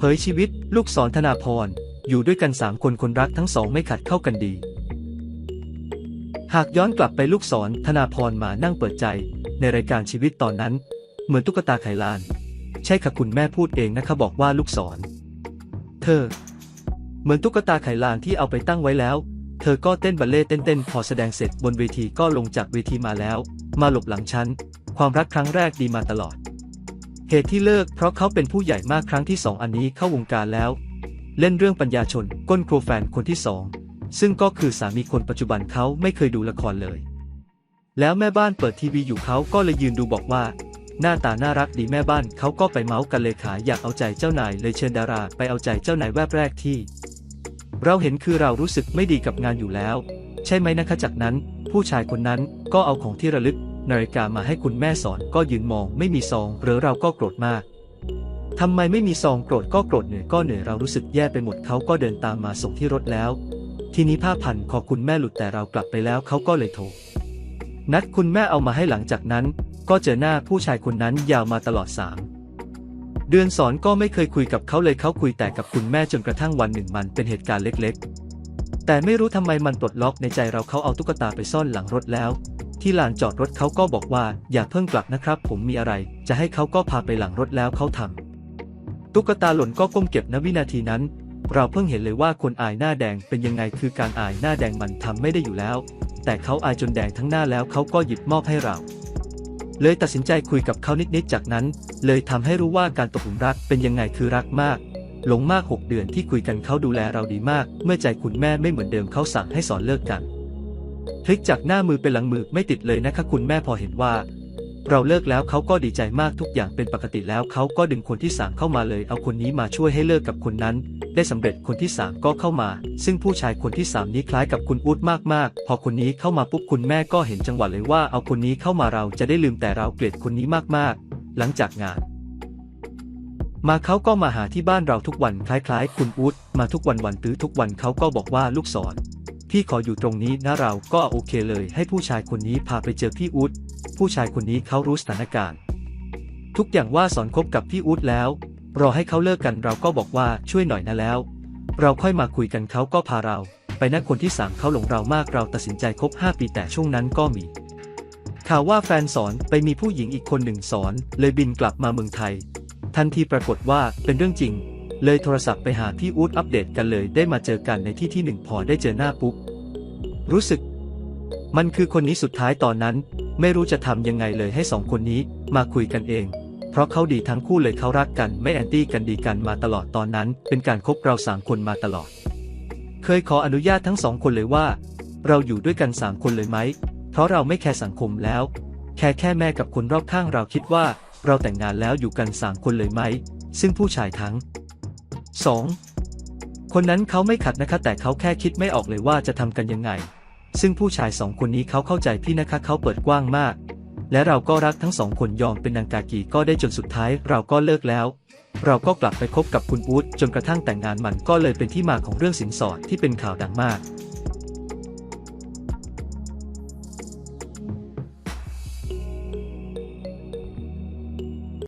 เผยชีวิต ลูกศรธนาพร อยู่ด้วยกันสามคนคนรักทั้งสองไม่ขัดเข้ากันดี หากย้อนกลับไปลูกศรธนาพรมานั่งเปิดใจ ในรายการชีวิตตอนนั้น เหมือนตุ๊กตาไขลาน ใช่ค่ะคุณแม่พูดเองนะคะบอกว่าลูกศร เธอ เหมือนตุ๊กตาไขลานที่เอาไปตั้งไว้แล้ว เธอก็เต้นบัลเล่ต์เต้นๆพอแสดงเสร็จบนเวทีก็ลงจากเวทีมาแล้ว มาหลบหลังฉันความรักครั้งแรกดีมาตลอด เหตุที่เลิกเพราะเขาเป็นผู้ใหญ่มากครั้งที่สองอันนี้เข้าวงการแล้ว เล่นเรื่องปัญญาชนก้นครัวแฟนคนที่สองซึ่งก็คือสามีคนปัจจุบันเขาไม่เคยดูละครเลย แล้วแม่บ้านเปิดทีวีอยู่เขาก็เลยยืนดูบอกว่า หน้าตาน่ารักดีแม่บ้านเขาก็ไปเมาส์กันเลยขาอยากเอาใจเจ้านายเลยเชิญดาราไปเอาใจเจ้านายแวบแรกที่ เราเห็นคือเรารู้สึกไม่ดีกับงานอยู่แล้ว ใช่ไหมนะคะจากนั้น ผู้ชายคนนั้นก็เอาของที่ระลึก นาฬิกามาให้คุณแม่สอนก็ยืนมองไม่มีซองหรือเราก็โกรธมากทำไมไม่มีซองโกรธก็โกรธเหนื่อยก็เหนื่อยเรารู้สึกแย่ไปหมดเขาก็เดินตามมาส่งที่รถแล้ว ทีนี้ผ้าพันขอคุณแม่หลุดแต่เรากลับไปแล้วเขาก็เลยโทรนัดคุณแม่เอามาให้หลังจากนั้น ก็เจอหน้าผู้ชายคนนั้นยาวมาตลอดสามเดือนสอนก็ไม่เคยคุยกับเขาเลยเขาคุยแต่กับคุณแม่จนกระทั่งวันหนึ่งมันเป็นเหตุการณ์เล็ก ๆ แต่ไม่รู้ทำไมมันปลดล็อกในใจเราเขาเอาตุ๊กตาไปซ่อนหลังรถแล้ว ที่ลานจอดรถเขาก็บอกว่าอย่าเพิ่งกลับนะครับ ผมมีอะไร จะให้เขาก็พาไปหลังรถแล้วเขาทำตุ๊กตาหล่นก็ก้มเก็บณวินาทีนั้น เราเพิ่งเห็นเลยว่าคนอายหน้าแดงเป็นยังไงคือการอายหน้าแดงมันทำไม่ได้อยู่แล้ว แต่เขาอายจนแดงทั้งหน้าแล้วเขาก็หยิบมอบให้เรา เลยตัดสินใจคุยกับเขานิดๆจากนั้น เลยทำให้รู้ว่าการตกหลุมรักเป็นยังไงคือรักมากหลงมาก 6 เดือนที่คุยกันเขาดูแลเราดีมาก เมื่อใจคุณแม่ไม่เหมือนเดิมเขาสั่งให้สอนเลิกกัน พลิกจากหน้ามือเป็นหลังมือไม่ติดเลยนะคะคุณแม่พอเห็นว่า เราเลิกแล้วเขาก็ดีใจมากทุกอย่างเป็นปกติแล้วเขาก็ดึงคนที่สามเข้ามาเลย เอาคนนี้มาช่วยให้เลิกกับคนนั้น ได้สำเร็จคนที่สามก็เข้ามา ซึ่งผู้ชายคนที่สามนี้คล้ายกับคุณอู๊ดมากๆ พอคนนี้เข้ามาปุ๊บคุณแม่ก็เห็นจังหวะเลยว่าเอาคนนี้เข้ามาเราจะได้ลืมแต่เราเกลียดคนนี้มากๆ หลังจากงานมาเขาก็มาหาที่บ้านเราทุกวันคล้ายๆ คุณอู๊ดมาทุกวันวันตื้อทุกวันเขาก็บอกว่าลูกศร พี่ขออยู่ตรงนี้นะเราก็โอเคเลย ให้ผู้ชายคนนี้พาไปเจอพี่อู๊ดผู้ชายคนนี้เขารู้สถานการณ์ ทุกอย่างว่าสอนคบกับพี่อู๊ดแล้ว รอให้เขาเลิกกันเราก็บอกว่าช่วยหน่อยนะแล้ว เราค่อยมาคุยกันเขาก็พาเรา ไปนัดคนที่สามเขาหลงเรามากเราตัดสินใจคบ5ปีแต่ช่วงนั้นก็มีข่าวว่าแฟนสอนไปมีผู้หญิงอีกคนหนึ่งสอน เลยบินกลับมาเมืองไทย ทันทีปรากฏว่าเป็นเรื่องจริง เลยโทรศัพท์ไปหาพี่อู๊ดอัปเดตกันเลยได้มาเจอกันในที่ที่หนึ่งพอได้เจอหน้าปุ๊บ รู้สึก มันคือคนนี้สุดท้ายตอนนั้น ไม่รู้จะทำยังไงเลยให้สองคนนี้มาคุยกันเอง เพราะเขาดีทั้งคู่เลยเขารักกันไม่แอนตี้กันดีกันมาตลอดตอนนั้น เป็นการคบเราสามคนมาตลอด เคยขออนุญาตทั้งสองคนเลยว่า เราอยู่ด้วยกันสามคนเลยไหมเพราะเราไม่แคร์สังคมแล้ว แค่แค่แม่กับคนรอบข้างเราคิดว่า เราแต่งงานแล้วอยู่กันสามคนเลยไหมซึ่งผู้ชายทั้ง สองคนนั้นเขาไม่ขัดนะคะแต่เขาแค่คิดไม่ออกเลยว่าจะทำกันยังไง ซึ่งผู้ชายสองคนนี้เขาเข้าใจพี่นะคะเขาเปิดกว้างมาก และเราก็รักทั้งสองคนยอมเป็นนางกากีก็ได้จนสุดท้ายเราก็เลิกแล้ว เราก็กลับไปคบกับคุณอู๊ดจนกระทั่งแต่งงานมันก็เลยเป็นที่มาของเรื่องสินสอดที่เป็นข่าวดังมาก